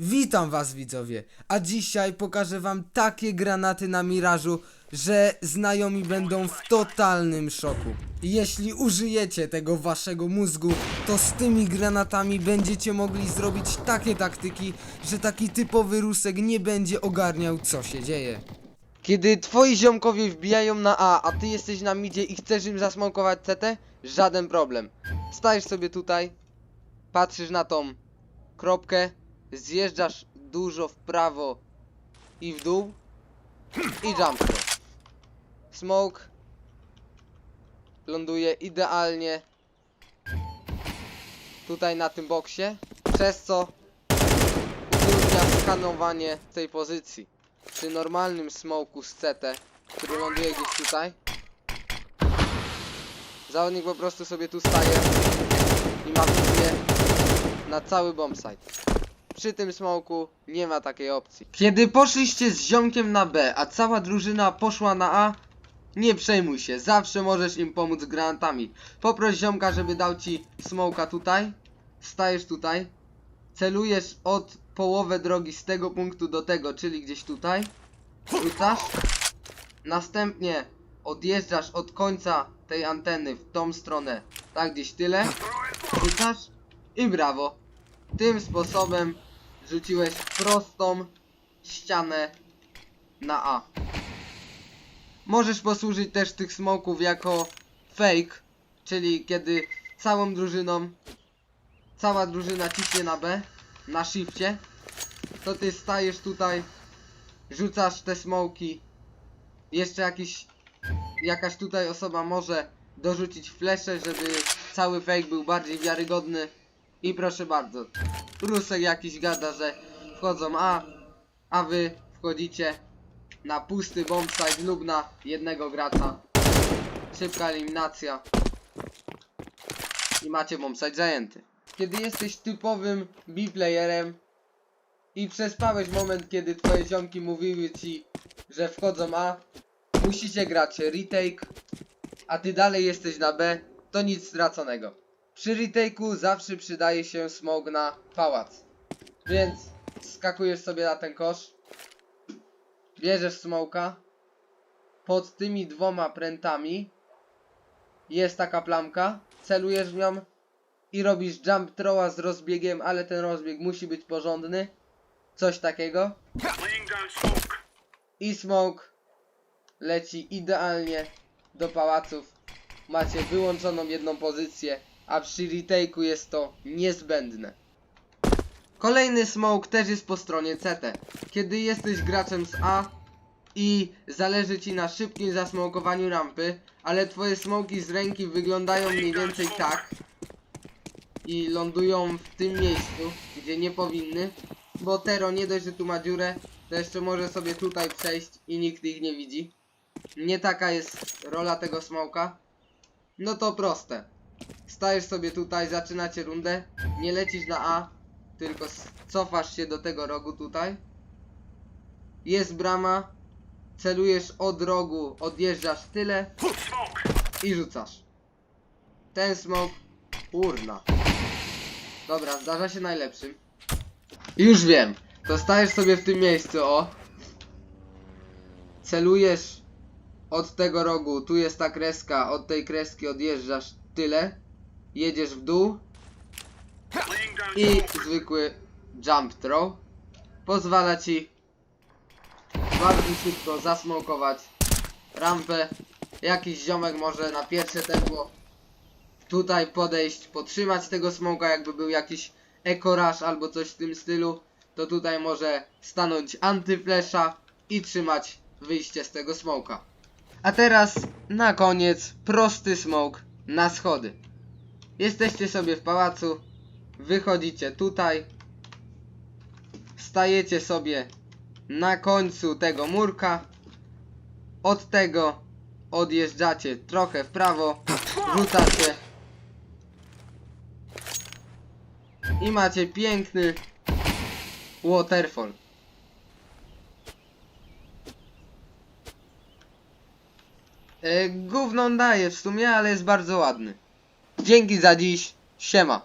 Witam was widzowie, a dzisiaj pokażę wam takie granaty na mirażu, że znajomi będą w totalnym szoku. Jeśli użyjecie tego waszego mózgu, to z tymi granatami będziecie mogli zrobić takie taktyki, że taki typowy rusek nie będzie ogarniał co się dzieje. Kiedy twoi ziomkowie wbijają na A, a ty jesteś na midzie i chcesz im zasmokować CT, żaden problem. Stajesz sobie tutaj, patrzysz na tą kropkę, zjeżdżasz dużo w prawo i w dół i jump throw. Smoke ląduje idealnie tutaj na tym boksie, przez co utrudnia skanowanie tej pozycji. Przy normalnym smoku z CT, który ląduje gdzieś tutaj, zawodnik po prostu sobie tu staje i ma wizję na cały bombsite. Przy tym smoku nie ma takiej opcji. Kiedy poszliście z ziomkiem na B, a cała drużyna poszła na A, nie przejmuj się, zawsze możesz im pomóc granatami. Poproś ziomka, żeby dał ci smoka tutaj, stajesz tutaj, celujesz od połowę drogi z tego punktu do tego, czyli gdzieś tutaj, rzucasz, następnie odjeżdżasz od końca tej anteny w tą stronę, tak gdzieś tyle, rzucasz. I brawo. Tym sposobem rzuciłeś prostą ścianę na A. Możesz posłużyć też tych smoków jako fake, czyli kiedy całą drużyną, cała drużyna ciśnie na B, na shifcie, to ty stajesz tutaj, rzucasz te smoki, jeszcze jakiś, jakaś tutaj osoba może dorzucić flesze, żeby cały fake był bardziej wiarygodny. I proszę bardzo, Rusek jakiś gada, że wchodzą A, a wy wchodzicie na pusty bombsite lub na jednego gracza. Szybka eliminacja. I macie bombsite zajęty. Kiedy jesteś typowym B-playerem i przespałeś moment, kiedy twoje ziomki mówiły ci, że wchodzą A, musicie grać retake, a ty dalej jesteś na B, to nic straconego. Przy retake'u zawsze przydaje się smog na pałac. Więc skakujesz sobie na ten kosz. Bierzesz smoka. Pod tymi dwoma prętami jest taka plamka. Celujesz w nią i robisz jump throwa z rozbiegiem, ale ten rozbieg musi być porządny. Coś takiego. I smoke leci idealnie do pałaców. Macie wyłączoną jedną pozycję, a przy retake'u jest to niezbędne. Kolejny smoke też jest po stronie CT. Kiedy jesteś graczem z A i zależy ci na szybkim zasmokowaniu rampy, ale twoje smoki z ręki wyglądają mniej więcej tak i lądują w tym miejscu, gdzie nie powinny, bo Tero nie dość, że tu ma dziurę, to jeszcze może sobie tutaj przejść i nikt ich nie widzi. Nie taka jest rola tego smoka. No to proste. Stajesz sobie tutaj, zaczynacie rundę, nie lecisz na A, tylko cofasz się do tego rogu tutaj. Jest brama, celujesz od rogu, odjeżdżasz tyle i rzucasz. Ten smok, urna. Dobra, zdarza się najlepszym. Już wiem, to stajesz sobie w tym miejscu, o. Celujesz od tego rogu, tu jest ta kreska, od tej kreski odjeżdżasz tyle, jedziesz w dół i zwykły jump throw pozwala ci bardzo szybko zasmokować rampę. Jakiś ziomek może na pierwsze tempo tutaj podejść, potrzymać tego smoka, jakby był jakiś ekoraż albo coś w tym stylu, to tutaj może stanąć antyflesza i trzymać wyjście z tego smoka. A teraz na koniec prosty smoke na schody. Jesteście sobie w pałacu, wychodzicie tutaj, stajecie sobie na końcu tego murka, od tego odjeżdżacie trochę w prawo, rzucacie i macie piękny waterfall. E, gówno daje w sumie, ale jest bardzo ładny. Dzięki za dziś, siema.